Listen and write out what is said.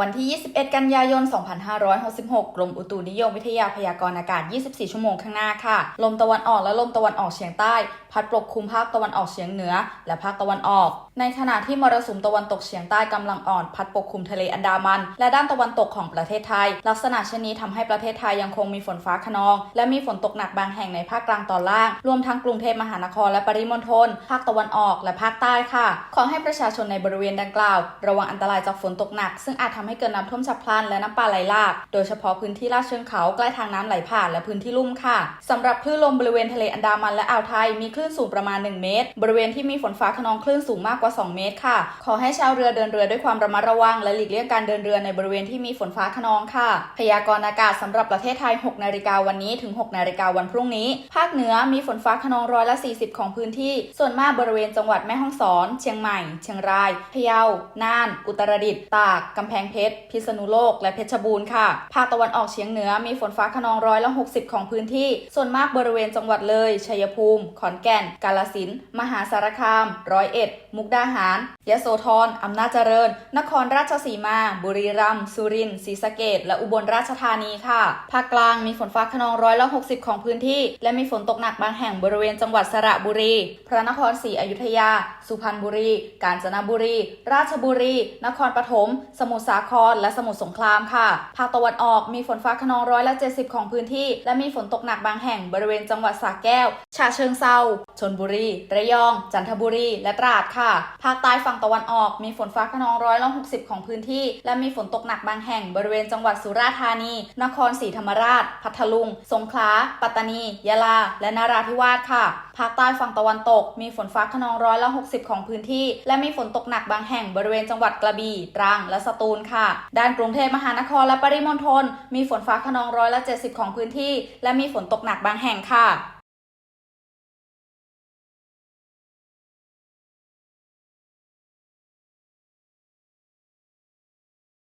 วันที่ 21 กันยายน 2566 กรมอุตุนิยมวิทยาพยากรณ์อากาศ 24 ชั่วโมงข้างหน้าค่ะ ลมตะวันออกและลมตะวันออกเฉียงใต้ พัดปกคลุมภาคตะวันออกเฉียงเหนือ และภาคตะวันออกในขณะที่มรสุมตะวันตกเฉียงใต้กำลังอ่อนพัดปกคลุมทะเลอันดามัน และด้านตะวันตกของประเทศไทย ลักษณะเช่นนี้ทำให้ประเทศไทยยังคงมีฝนฟ้าขนอง และมีฝนตกหนักบางแห่งในภาคกลางตอนล่าง รวมทั้งกรุงเทพมหานครและปริมณฑลภาคตะวันออกและภาคใต้ค่ะ ขอให้ประชาชนในบริเวณดังกล่าว ระวังอันตรายจากฝนตกหนัก ซึ่งอาจทำให้เกิดน้ำท่วมฉับพลันและน้ำป่าไหลหลาก โดยเฉพาะพื้นที่ลาดเชิงเขาใกล้ทางน้ำไหลผ่านและพื้นที่ลุ่มค่ะสำหรับคลื่นลมบริเวณทะเลอันดามันและอ่าวไทยมีคลื่นสูงประมาณ 1 เมตร บริเวณที่มีฝนฟ้าขนองคลื่นสูงมากกว่า 2 เมตรค่ะ ขอให้ชาวเรือเดินเรือด้วยความระมัดระวัง และหลีกเลี่ยงการเดินเรือในบริเวณที่มีฝนฟ้าขนองค่ะ พยากรณ์อากาศสำหรับประเทศไทย 6 นาฬิกาวันนี้ถึง 6 นาฬิกาวันพรุ่งนี้ ภาคเหนือมีฝนฟ้าขนองร้อยละ 40 ของพื้นที่ ส่วนมากบริเวณจังหวัดแม่ฮ่องสอน เชียงใหม่ เชียงราย พะเยา น่าน อุตรดิตถ์ ตาก กำแพงเพชร พิษณุโลก และเพชรบูรณ์ค่ะ ภาคตะวันออกเฉียงเหนือมีฝนฟ้าขนองร้อยละ 60 ของพื้นที่ ส่วนมากบริเวณจังหวัดเลย ชัยภูมิ ขอนแก่น กาฬสินธุ์มหาสารคาม ร้อยเอ็ด มุกดาหาร ยโสธร อำนาจเจริญ นครราชสีมา บุรีรัมย์ สุรินทร์ ศรีสะเกษและอุบลราชธานีค่ะ ภาคกลางมีฝนฟ้าขนองร้อยละ 60 ของพื้นที่ และมีฝนตกหนักบางแห่งบริเวณจังหวัดสระบุรี พระนครศรีอยุธยา สุพรรณบุรี กาญจนบุรี ราชบุรี นครปฐม สมุทรสาคร และสมุทรสงครามค่ะ ภาคตะวันออกมีฝนฟ้าขนองร้อยละ 70 ของพื้นที่ และมีฝนตกหนักบางแห่งบริเวณจังหวัดสระแก้ว ฉะเชิงเซาชนบุรี ระยอง จันทบุรี และตราดค่ะภาคใต้ฝั่งตะวันออกมีฝนฟ้าขนองร้อยละ60ของพื้นที่ และมีฝนตกหนักบางแห่งบริเวณจังหวัดสุราษฎร์ธานี นครศรีธรรมราช พัทลุง สงขลา ปัตตานี ยะลา และนราธิวาสค่ะ ภาคใต้ฝั่งตะวันตก มีฝนฟ้าขนองร้อยละ60ของพื้นที่ และมีฝนตกหนักบางแห่งบริเวณจังหวัดกระบี่ ตรัง และสตูลค่ะ ด้านกรุงเทพมหานครและปริมณฑลมีฝนฟ้าขนองร้อยละ70ของพื้นที่ และมีฝนตกหนักบางแห่งค่ะ